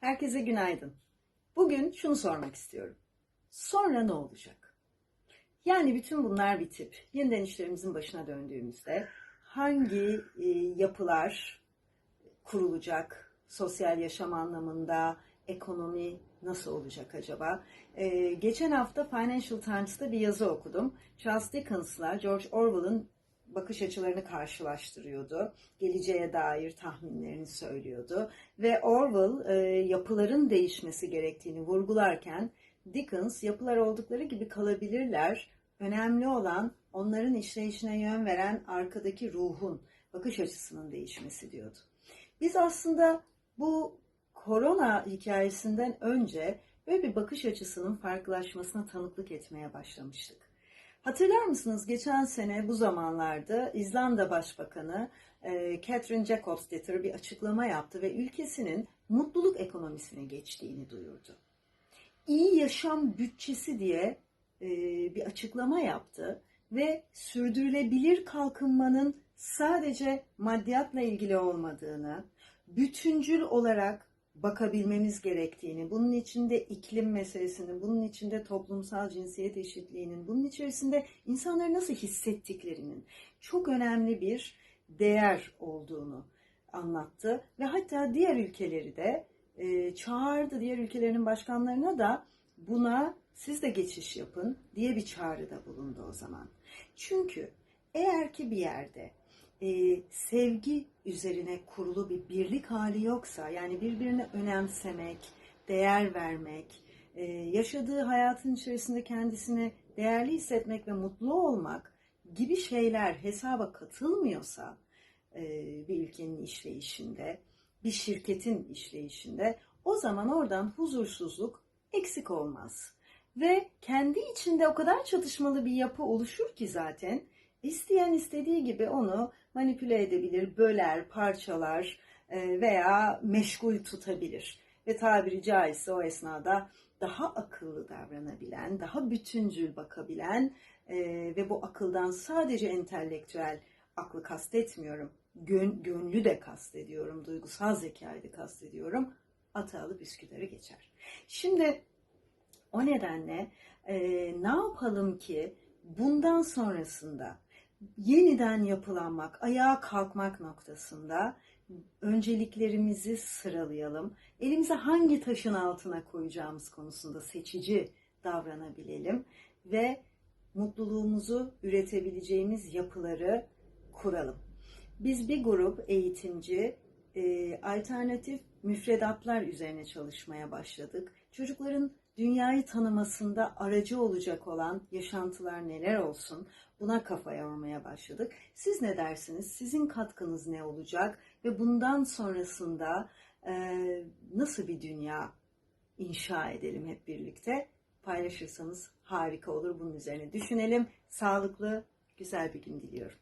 Herkese günaydın. Bugün şunu sormak istiyorum. Sonra ne olacak? Yani bütün bunlar bitip yeniden işlerimizin başına döndüğümüzde hangi e, yapılar kurulacak? Sosyal yaşam anlamında, ekonomi nasıl olacak acaba? E, geçen hafta Financial Times'ta bir yazı okudum. Charles Dickens'la George Orwell'ın bakış açılarını karşılaştırıyordu. Geleceğe dair tahminlerini söylüyordu. Ve Orwell e, yapıların değişmesi gerektiğini vurgularken Dickens yapılar oldukları gibi kalabilirler. Önemli olan onların işleyişine yön veren arkadaki ruhun, bakış açısının değişmesi diyordu. Biz aslında bu korona hikayesinden önce böyle bir bakış açısının farklılaşmasına tanıklık etmeye başlamıştık. Hatırlar mısınız geçen sene bu zamanlarda İzlanda Başbakanı e, Catherine Jacobsdottir bir açıklama yaptı ve ülkesinin mutluluk ekonomisine geçtiğini duyurdu. İyi yaşam bütçesi diye e, bir açıklama yaptı ve sürdürülebilir kalkınmanın sadece maddiyatla ilgili olmadığını, bütüncül olarak bakabilmemiz gerektiğini, bunun içinde iklim meselesinin, bunun içinde toplumsal cinsiyet eşitliğinin, bunun içerisinde insanları nasıl hissettiklerinin çok önemli bir değer olduğunu anlattı ve hatta diğer ülkeleri de e, çağırdı, diğer ülkelerin başkanlarına da buna siz de geçiş yapın diye bir çağrıda bulundu o zaman. Çünkü eğer ki bir yerde e, sevgi üzerine kurulu bir birlik hali yoksa, yani birbirini önemsemek, değer vermek, e, yaşadığı hayatın içerisinde kendisini değerli hissetmek ve mutlu olmak gibi şeyler hesaba katılmıyorsa e, bir ülkenin işleyişinde, bir şirketin işleyişinde o zaman oradan huzursuzluk eksik olmaz. Ve kendi içinde o kadar çatışmalı bir yapı oluşur ki zaten isteyen istediği gibi onu manipüle edebilir, böler, parçalar e, veya meşgul tutabilir. Ve tabiri caizse o esnada daha akıllı davranabilen, daha bütüncül bakabilen e, ve bu akıldan sadece entelektüel aklı kastetmiyorum, gön, gönlü de kastediyorum, duygusal zekayı da kastediyorum, ata alıp Üsküdar'ı geçer. Şimdi o nedenle e, ne yapalım ki bundan sonrasında yeniden yapılanmak, ayağa kalkmak noktasında önceliklerimizi sıralayalım. Elimize hangi taşın altına koyacağımız konusunda seçici davranabilelim ve mutluluğumuzu üretebileceğimiz yapıları kuralım. Biz bir grup eğitimci e, alternatif müfredatlar üzerine çalışmaya başladık. Çocukların dünyayı tanımasında aracı olacak olan yaşantılar neler olsun buna kafa yormaya başladık. Siz ne dersiniz? Sizin katkınız ne olacak? Ve bundan sonrasında e, nasıl bir dünya inşa edelim hep birlikte? Paylaşırsanız harika olur. Bunun üzerine düşünelim. Sağlıklı, güzel bir gün diliyorum.